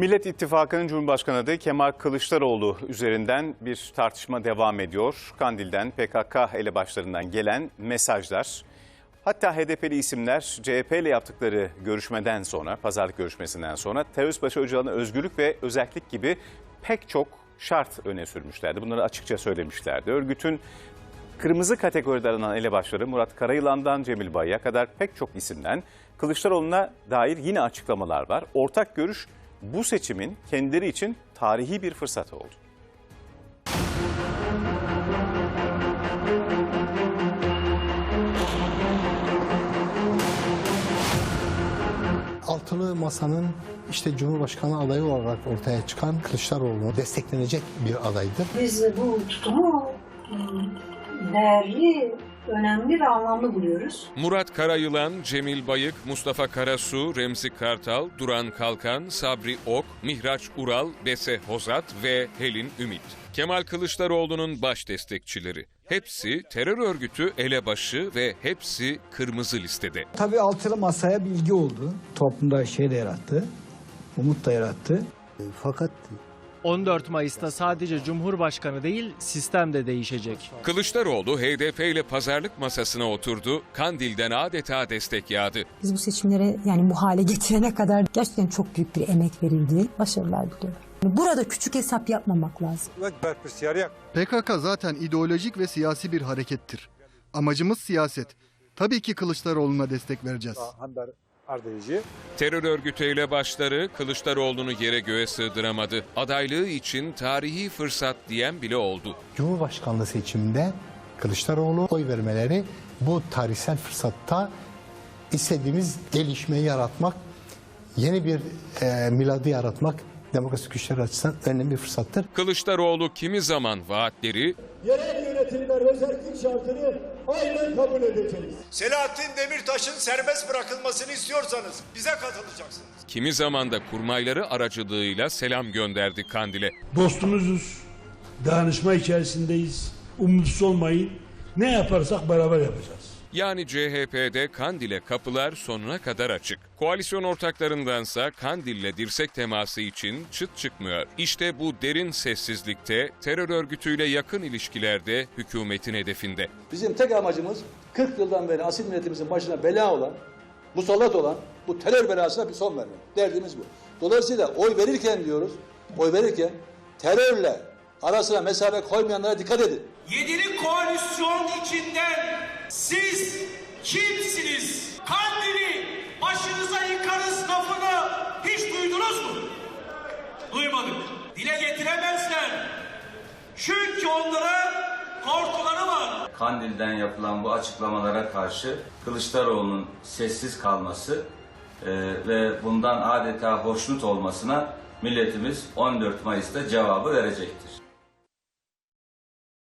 Millet İttifakı'nın Cumhurbaşkanı adayı Kemal Kılıçdaroğlu üzerinden bir tartışma devam ediyor. Kandil'den PKK elebaşlarından gelen mesajlar. Hatta HDP'li isimler CHP ile yaptıkları görüşmeden sonra, pazarlık görüşmesinden sonra terörist başı Öcalan'a özgürlük ve özellik gibi pek çok şart öne sürmüşlerdi. Bunları açıkça söylemişlerdi. Örgütün Kırmızı kategoride aranan elebaşları Murat Karayılan'dan Cemil Bay'a kadar pek çok isimden Kılıçdaroğlu'na dair yine açıklamalar var. Ortak görüş bu seçimin kendileri için tarihi bir fırsat oldu. Altılı Masa'nın işte Cumhurbaşkanı adayı olarak ortaya çıkan Kılıçdaroğlu desteklenecek bir adaydır. Biz bu tutumu ım, değerli, önemli ve anlamlı buluyoruz. Murat Karayılan, Cemil Bayık, Mustafa Karasu, Remzi Kartal, Duran Kalkan, Sabri Ok, Mihraç Ural, Bese Hozat ve Helin Ümit. Kemal Kılıçdaroğlu'nun baş destekçileri. Hepsi terör örgütü elebaşı ve hepsi kırmızı listede. Tabii altılı masaya bilgi oldu. Toplumda şey de yarattı. Umut da yarattı. Fakat 14 Mayıs'ta sadece Cumhurbaşkanı değil sistem de değişecek. Kılıçdaroğlu HDP ile pazarlık masasına oturdu, Kandil'den adeta destek yağdı. Biz bu seçimlere yani bu hale getirene kadar gerçekten çok büyük bir emek verildi. Başarılar diliyorum. Burada küçük hesap yapmamak lazım. PKK zaten ideolojik ve siyasi bir harekettir. Amacımız siyaset. Tabii ki Kılıçdaroğlu'na destek vereceğiz. Terör örgütü elebaşları Kılıçdaroğlu'nu yere göğe sığdıramadı. Adaylığı için tarihi fırsat diyen bile oldu. Cumhurbaşkanlığı seçiminde Kılıçdaroğlu oy vermeleri bu tarihsel fırsatta istediğimiz gelişmeyi yaratmak, yeni bir e, miladı yaratmak demokrasi güçleri açısından önemli bir fırsattır. Kılıçdaroğlu kimi zaman vaatleri, yerel yönetimler özellik şartını aynen kabul edeceğiz. Selahattin Demirtaş'ın serbest bırakılmasını istiyorsanız bize katılacaksınız. kimi zaman da kurmayları aracılığıyla selam gönderdi Kandil'e. Dostumuzuz, dayanışma içerisindeyiz, umutsuz olmayın, ne yaparsak beraber yapacağız. Yani CHP'de Kandil'e kapılar sonuna kadar açık. Koalisyon ortaklarındansa Kandil'le dirsek teması için çıt çıkmıyor. İşte bu derin sessizlikte terör örgütüyle yakın ilişkilerde hükümetin hedefinde. Bizim tek amacımız 40 yıldan beri asil milletimizin başına bela olan, musallat olan bu terör belasına bir son vermek. Derdimiz bu. Dolayısıyla oy verirken diyoruz, oy verirken terörle arasına mesafe koymayanlara dikkat edin. Yedili koalisyon içinden siz kimsiniz? Kandili başınıza yıkarız lafını hiç duydunuz mu? Duymadık. Dile getiremezler. Çünkü onlara korkuları var. Kandil'den yapılan bu açıklamalara karşı Kılıçdaroğlu'nun sessiz kalması e, ve bundan adeta hoşnut olmasına milletimiz 14 Mayıs'ta cevabı verecektir.